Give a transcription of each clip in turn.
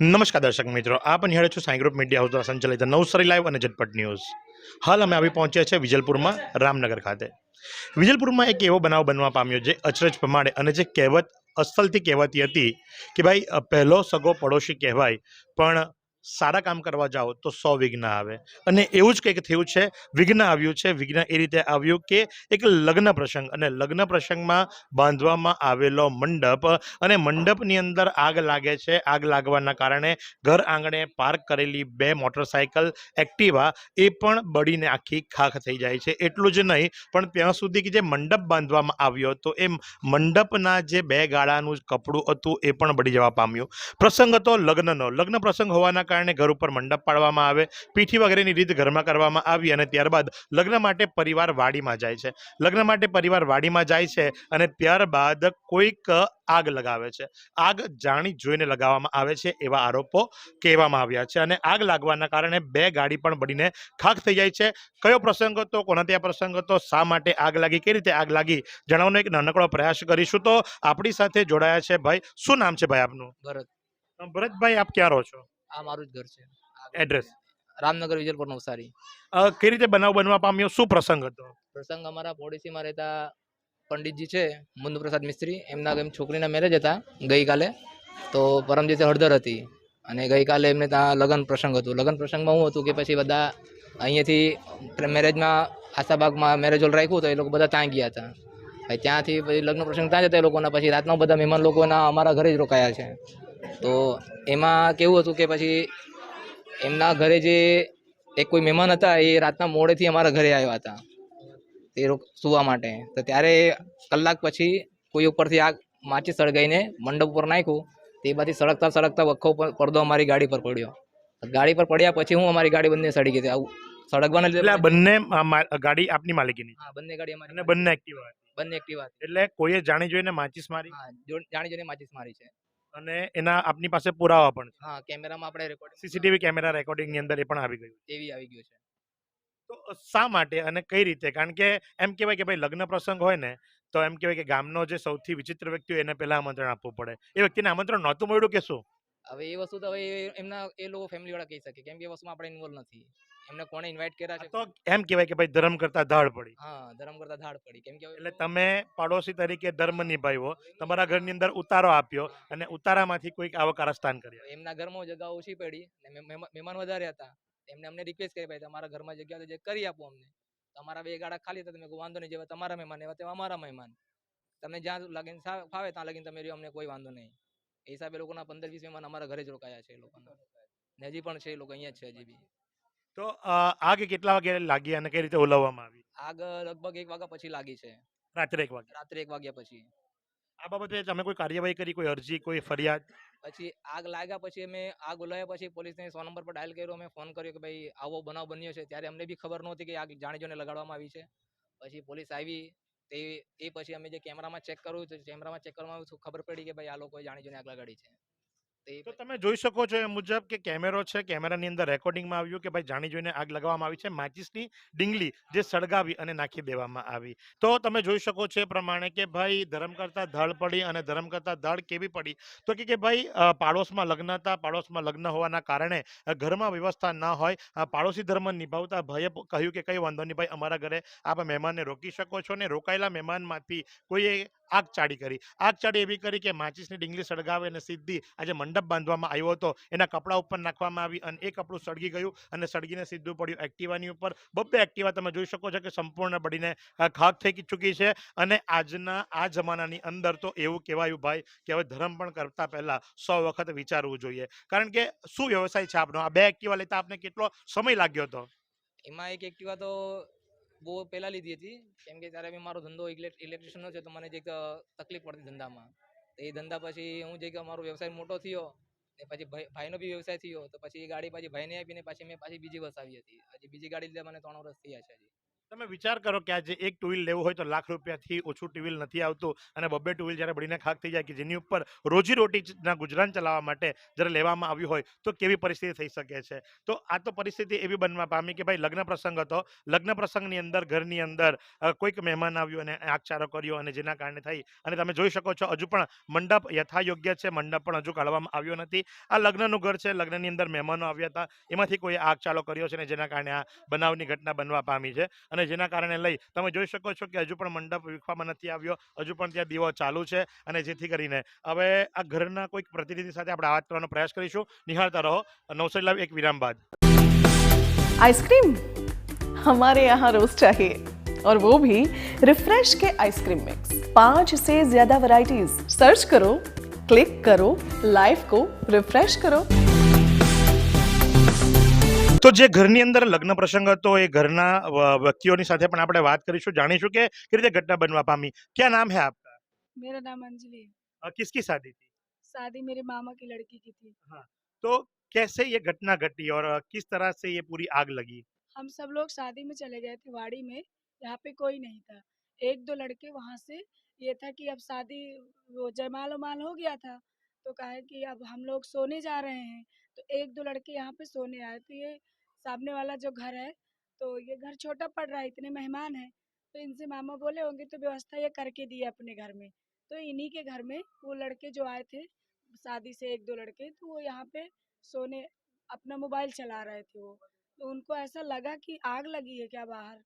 નમસ્કાર દર્શક મિત્રો, આપ નિહાળે છો સાંઈ ગ્રુપ મીડિયા હાઉસ દ્વારા સંચાલિત નવસારી લાઈવ અને ઝટપટ ન્યૂઝ. હાલ અમે આવી પહોંચ્યા છે વિજલપુરમાં રામનગર ખાતે. વિજલપુરમાં એક એવો બનાવ બનવા પામ્યો જે અચરજ પ્રમાણે અને જે કહેવત અસલથી કહેવાતી હતી કે ભાઈ પહેલો સગો પડોશી કહેવાય, પણ સારા કામ કરવા જાઓ તો સો વિઘ્ન આવે. અને એવું જ કંઈક થયું છે, વિઘ્ન આવ્યું છે. વિઘ્ન એ રીતે આવ્યું કે એક લગ્ન પ્રસંગ અને લગ્ન પ્રસંગમાં બાંધવામાં આવેલો મંડપ અને મંડપની અંદર આગ લાગે છે. આગ લાગવાના કારણે ઘર આંગણે પાર્ક કરેલી બે મોટરસાયકલ એક્ટિવા એ પણ બળીને આખી ખાખ થઈ જાય છે. એટલું જ નહીં, પણ ત્યાં સુધી કે જે મંડપ બાંધવામાં આવ્યો હતો એ મંડપના જે બે ગાળાનું કપડું હતું એ પણ બળી જવા પામ્યું. પ્રસંગ હતો લગ્નનો. લગ્ન પ્રસંગ હોવાના કારણે ઘર ઉપર મંડપ પાડવામાં આવે પીઠી વગેરેની રીત ઘરમાં કરવામાં આવી અને ત્યારબાદ લગ્ન માટે પરિવાર વાડીમાં જાય છે. લગ્ન માટે પરિવાર વાડીમાં જાય છે અને ત્યારબાદ કોઈક આગ લગાવે છે. આગ જાણી જોઈને લગાવવામાં આવે છે એવા આરોપો કહેવામાં આવ્યા છે અને આગ લાગવાના કારણે બે ગાડી પણ બળીને ખાખ થઈ જાય છે. કયો પ્રસંગ હતો કોના ત્યાં પ્રસંગ હતો શા માટે આગ લાગી કઈ રીતે આગ લાગી જણાવવાનો એક નાનકડો પ્રયાસ કરીશું તો આપણી સાથે જોડાયા છે ભાઈ. શું નામ છે ભાઈ આપનું? ભરત. ભરતભાઈ આપ ક્યાં રહો છો? આ મારું જ ઘર છે. એડ્રેસ રામનગર વિજલપુર નવસારી. કઈ રીતે બનાવ બનવા પામ્યો? શું પ્રસંગ હતો? પ્રસંગ અમારા પોડીસીમાં રહેતા પંડિતજી છે મુન્દુપ્રસાદ મિસ્ત્રી. એમના એમ છોકરીના મેરેજ હતા ગઈકાલે. તો પરમ દિવસે હળદર હતી. અને ગઈકાલે એમને ત્યાં લગ્ન પ્રસંગ હતું. લગ્ન પ્રસંગમાં શું હતું કે પછી બધા અહીંયાથી મેરેજમાં આશાબાગમાં મેરેજ હોલ રાખ્યું તો એ લોકો બધા ત્યાં ગયા હતા. પછી ત્યાંથી પછી લગ્ન પ્રસંગ ત્યાં જતા એ લોકોના. પછી રાતના બધા મહેમાન લોકોના અમારા ઘરે જ રોકાયા છે. તો એમાં કેવું હતું કે પછી એમના ઘરે જે એક કોઈ મહેમાન હતા એ રાતના મોડેથી અમારા ઘરે આવ્યા હતા. તે સુવા માટે. તો ત્યારે કલાક પછી કોઈ ઉપરથી આગ માચી સળગાઈને મંડપ ઉપર નાખ્યું. તે બાદ સળગતા સળગતા વખો પડદો અમારી ગાડી પર પડ્યો. ગાડી પર પડ્યા પછી હું અમારી ગાડી બંને સડી ગઈ હતી. આવું સળગવાના એટલે લીધે બંને ગાડી આપની માલિકીની? હા બંને ગાડી અમારી અને બંને એક્ટિવા બંને એક્ટિવા એટલે કોઈએ જાણી જોઈને માચીસ મારી? જાણી જોઈને માચીસ મારી છે. અને એના આપની પાસે પુરાવા પણ છે. હા કેમેરામાં આપણે રેકોર્ડ સીસીટીવી કેમેરા રેકોર્ડિંગની અંદર એ પણ આવી ગયું તેવી આવી ગયું છે. તો શા માટે અને કઈ રીતે? કારણ કે એમ કહેવાય કે ભાઈ લગ્ન પ્રસંગ હોય ને તો એમ કહેવાય કે ગામનો જે સૌથી વિચિત્ર વ્યક્તિ હોય એને પહેલા આમંત્રણ આપવું પડે. એ વ્યક્તિને આમંત્રણ નહોતું મળ્યું કે શું? હવે એ વસ્તુ તો હવે એમના એ લોકો ફેમિલી વાળા કહી શકે. કેમ કે એ વસ્તુમાં આપણે ઇન્વોલ્વ નથી. એમને કોણે ઇન્વાઇટ કર્યા છે? તો એમ કહેવાય કે ભાઈ ધર્મ કરતા ધાડ પડી. હા ધર્મ કરતા ધાડ પડી. કેમ કે એટલે તમે પાડોશી તરીકે ધર્મ નિભાવ્યો તમારા ઘરની અંદર ઉતારો આપ્યો અને ઉતારામાંથી કોઈક આવો કારસ્તાન કર્યા. એમના ઘરમાં જગ્યા ઓછી પડી ને મહેમા- મહેમા- મહેમાન વધારે હતા. એમને અમને રિક્વેસ્ટ કરી ભાઈ તમારા ઘરમાં જગ્યા જે કરી આપો અમને. તમારા બે ગાડા ખાલી હતા તમે વાંધો નહીં જેવા તમારા મહેમાન એવા તેવા અમારા મહેમાન. તમને જ્યાં લાગીને ફાવે ત્યાં લગીન તમે રહ્યો અમને કોઈ વાંધો નહીં. એ હિસાબે લોકોના પંદર વીસ મહેમાન અમારા ઘરે જ રોકાયા છે એ લોકોના. હજી પણ છે એ લોકો અહીંયા જ છે હજી બી. તો આગ કેટલા વાગે લાગી અને કઈ રીતે ઓલવવામાં આવી? આગ લગભગ એક વાગ્યા પછી લાગી છે. રાત્રે એક વાગે રાત્રે એક વાગ્યા પછી. આ બાબતે તમે કોઈ કાર્યવાહી કરી કોઈ અરજી કોઈ ફરિયાદ? પછી આગ લાગ્યા પછી અમે આગ ઓલાવ્યા પછી પોલીસને સો નંબર પર ડાયલ કર્યો. અમે ફોન કર્યો કે ભાઈ આવો બનાવ બન્યો છે. ત્યારે અમને બી ખબર નહોતી કે આગ જાણી જોઈને લગાડવામાં આવી છે. પછી પોલીસ આવી. તે એ પછી અમે જે કેમેરામાં ચેક કર્યું કેમેરામાં ચેક કરવામાં આવ્યું ખબર પડી કે ભાઈ આ લોકોએ જાણી જોઈને આગ લગાડી છે. તે તો તમે જોઈ શકો છો એ મુજબ કે કેમેરો છે કેમેરાની અંદર રેકોર્ડિંગમાં આવ્યું કે ભાઈ જાણી જોઈને આગ લગાવવામાં આવી છે માચિસની ડીંગલી જે સળગાવી અને નાખી દેવામાં આવી. તો તમે જોઈ શકો છો એ પ્રમાણે કે ભાઈ ધર્મ કરતા ધડ પડી અને ધર્મ કરતા ધડ કેવી પડી? તો કે કે ભાઈ પાડોશમાં લગ્ન હતા પાડોશમાં લગ્ન હોવાના કારણે ઘરમાં વ્યવસ્થા ના હોય પાડોશી ધર્મ નિભાવતા ભાઈએ કહ્યું કે કંઈ વાંધો નહીં ભાઈ અમારા ઘરે આપ મહેમાનને રોકી શકો છો ને રોકાયેલા મહેમાનમાંથી કોઈએ આગ ચાડી કરી. આગ ચાડી એવી કરી કે માચીસની ડીંગલી સળગાવે અને સીધી આજે મંડપ બાંધવામાં આવ્યો હતો. એના કપડા ઉપર નાખવામાં આવી અને એ કપડું સળગી ગયું અને સળગીને સીધું પડ્યું એક્ટિવાની ઉપર. બબ્બે એક્ટિવા તમે જોઈ શકો છો કે સંપૂર્ણ બળીને ખાક થઈ ચૂકી છે અને આજના, આ જમાનાની અંદર તો એવું કહેવાયું, ભાઈ, કે હવે ધર્મ પણ કરતા પહેલા સો વખત વિચારવું જોઈએ. કારણ કે શું વ્યવસાય છે આપનો? આ બે એક્ટિવા લેતા આપને કેટલો સમય લાગ્યો હતો? એમાં એક એક્ટિવા તો બહુ પહેલા લીધી હતી. કેમ કે ત્યારે બી મારો ધંધો ઇલેક્ટ્રિશિયનનો છે, તો મને જે તકલીફ પડતી ધંધામાં. તો એ ધંધા પછી હું જે કે મારો વ્યવસાય મોટો થયો, ને પછી ભાઈ, ભાઈનો બી વ્યવસાય થયો, તો પછી એ ગાડી પાછી ભાઈને આપીને પાછી મેં પાછી બીજી વસાવી હતી. હજી બીજી ગાડી લીધા મને ત્રણ વર્ષ થયા છે હજી. તમે વિચાર કરો કે આજે એક ટુ વ્હીલ લેવું હોય તો લાખ રૂપિયાથી ઓછું ટુ નથી આવતું અને બબ્બે ટુ જ્યારે બળીને ખાક થઈ જાય કે જેની ઉપર રોજી રોટીના ગુજરાન ચલાવવા માટે જ્યારે લેવામાં આવ્યું હોય તો કેવી પરિસ્થિતિ થઈ શકે છે? તો આ તો પરિસ્થિતિ એવી બનવા પામી કે ભાઈ લગ્ન પ્રસંગ હતો. લગ્ન પ્રસંગની અંદર, ઘરની અંદર કોઈક મહેમાન આવ્યું અને આગચારો કર્યો અને જેના કારણે થઈ. અને તમે જોઈ શકો છો હજુ પણ મંડપ યથાયોગ્ય છે. મંડપ પણ હજુ કાઢવામાં આવ્યો નથી. આ લગ્નનું ઘર છે. લગ્નની અંદર મહેમાનો આવ્યા હતા. એમાંથી કોઈ આગચાલો કર્યો છે ને જેના કારણે આ બનાવની ઘટના બનવા પામી છે. અને જેના કારણે લઈ તમે જોઈ શકો છો કે હજુ પણ મંડપ વિખવામાં નથી આવ્યો હજુ પણ ત્યાં દીવો ચાલુ છે અને જેથી કરીને હવે આ ઘરના કોઈક પ્રતિનિધિ સાથે આપણે વાત કરવાનો પ્રયાસ કરીશું નિહાળતા રહો નવસારી લાઈવ એક વિરામ બાદ आइसक्रीम हमारे यहाँ रोज चाहिए और वो भी रिफ्रेश के आइसक्रीम मिक्स पांच से ज्यादा वैरायटीज सर्च करो क्लिक करो लाइफ को रिफ्रेश करो તો જે ઘરની અંદર લગ્ન પ્રસંગ હતો એ ઘરના વ- વ્યક્તિઓની સાથે પણ આપણે વાત કરીશું જાણીશું કે કેવી રીતે ઘટના બનવા પામી ક્યાં નામ है आपका मेरा नाम अंजलि है अ, किसकी शादी थी शादी मेरे मामा की लड़की की थी तो कैसे ये घटना घटी और अ, किस तरह से ये पूरी आग लगी हम सब लोग शादी में चले गए थे वाड़ी में यहाँ पे कोई नहीं था एक दो लड़के वहाँ से ये था कि अब शादी वो जयमाल उमाल हो गया था तो कहा कि अब हम लोग सोने जा रहे हैं तो एक दो लड़के यहाँ पे सोने आए तो ये सामने वाला जो घर है तो ये घर छोटा पड़ रहा है, इतने मेहमान हैं तो इनसे मामा बोले, होंगे तो व्यवस्था ये करके दी अपने घर में। तो इन्हीं के घर में वो लड़के जो आए थे, शादी से एक दो लड़के तो वो यहाँ पे सोने, अपना मोबाइल चला रहे थे वो। तो उनको ऐसा लगा कि आग लगी है क्या बाहर?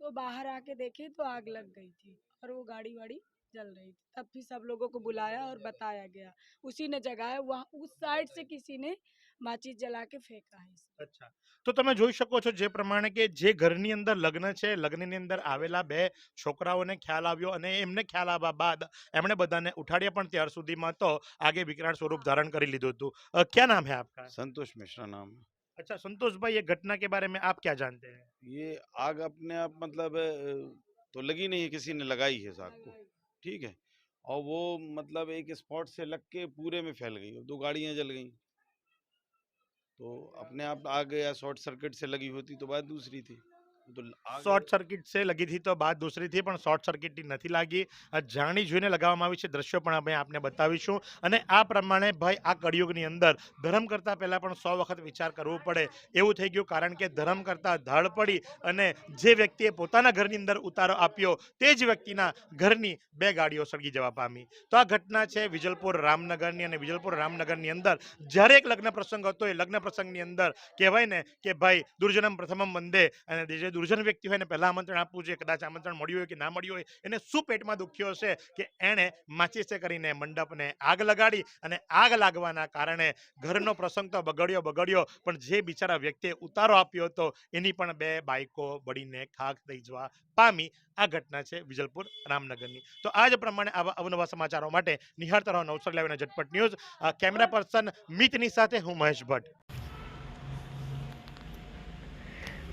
तो बाहर आके देखे तो आग लग गई थी और वो गाड़ी वाड़ी जल रही थी। तब फिर सब लोगों को बुलाया और बताया गया। उसी ने जगाया, वहाँ उस साइड से किसी ने माचिस जला के फेंका है इसे। અચ્છા તો તમે જોઈ શકો છો જે પ્રમાણે કે જે ઘરની અંદર લગ્ન છે લગ્નની અંદર આવેલા બે છોકરાઓને ખ્યાલ આવ્યો અને એમને ખ્યાલ આવ્યા બાદ એમણે બધાને ઉઠાડ્યા પણ ત્યાર સુધીમાં તો આગે વિકરાળ સ્વરૂપ ધારણ કરી લીધું હતું અ, क्या नाम है आपका संतोष मिश्रा नाम है अच्छा संतोष भाई ये घटना के बारे में आप क्या जानते हैं ये आग अपने आप मतलब अ, तो लगी नहीं है किसी ने लगाई है आग को ठीक है और वो मतलब एक स्पॉट से लग के पूरे में फैल गई दो गाड़ियां जल गई तो अपने आप आग या शॉर्ट सर्किट से लगी होती तो बात दूसरी थी तो आग શોર્ટ સર્કિટ છે લગી હતી તો બાદ દૂસરી થી, પણ શોર્ટ સર્કિટથી નથી લાગી. જાણી જોઈને લગાવવામાં આવી છે, દ્રશ્યો પણ અમે આપને બતાવીશું. અને આ પ્રમાણે ભાઈ, આ કળિયુગની અંદર ધર્મ કરતા પહેલા પણ સો વખત વિચાર કરવો પડે. એવું થઈ ગયું કારણ કે ધર્મ કરતા ધળ પડી અને જે વ્યક્તિએ પોતાના ઘરની અંદર ઉતારો આપ્યો, તે જ વ્યક્તિના ઘરની બે ગાડીઓ સળગી જવા પામી. તો આ ઘટના છે વિજલપુર રામનગરની અને વિજલપુર રામનગરની અંદર. જ્યારે એક લગ્ન પ્રસંગ હતો, એ લગ્ન પ્રસંગની અંદર કહેવાય ને કે ભાઈ, દુર્જનમ પ્રથમમ વંદે અને જે દુર્જન વ્યક્તિ હોય એને પહેલાં આમંત્રણ આપવું જોઈએ, કદાચ આમંત્રણ મળ્યું હોય કે ના મળ્યું હોય, એને શું પેટમાં દુખ્યો હશે કે એણે માચીસે કરીને મંડપને આગ લગાડી અને આગ લાગવાના કારણે ઘરનો પ્રસંગ તો બગડ્યો બગડ્યો, પણ જે બિચારા વ્યક્તિએ ઉતારો આપ્યો હતો, એની પણ બે બાઈકો બળીને ખાખ થઈ જવા પામી. આ ઘટના છે વિજલપુર રામનગરની. તો આ જ પ્રમાણે આવા અવનવા સમાચારો માટે નિહાળતા રહો નવસર લાવીને ઝટપટ ન્યૂઝ. કેમેરા પર્સન મિતની સાથે હું મહેશ ભટ્ટ.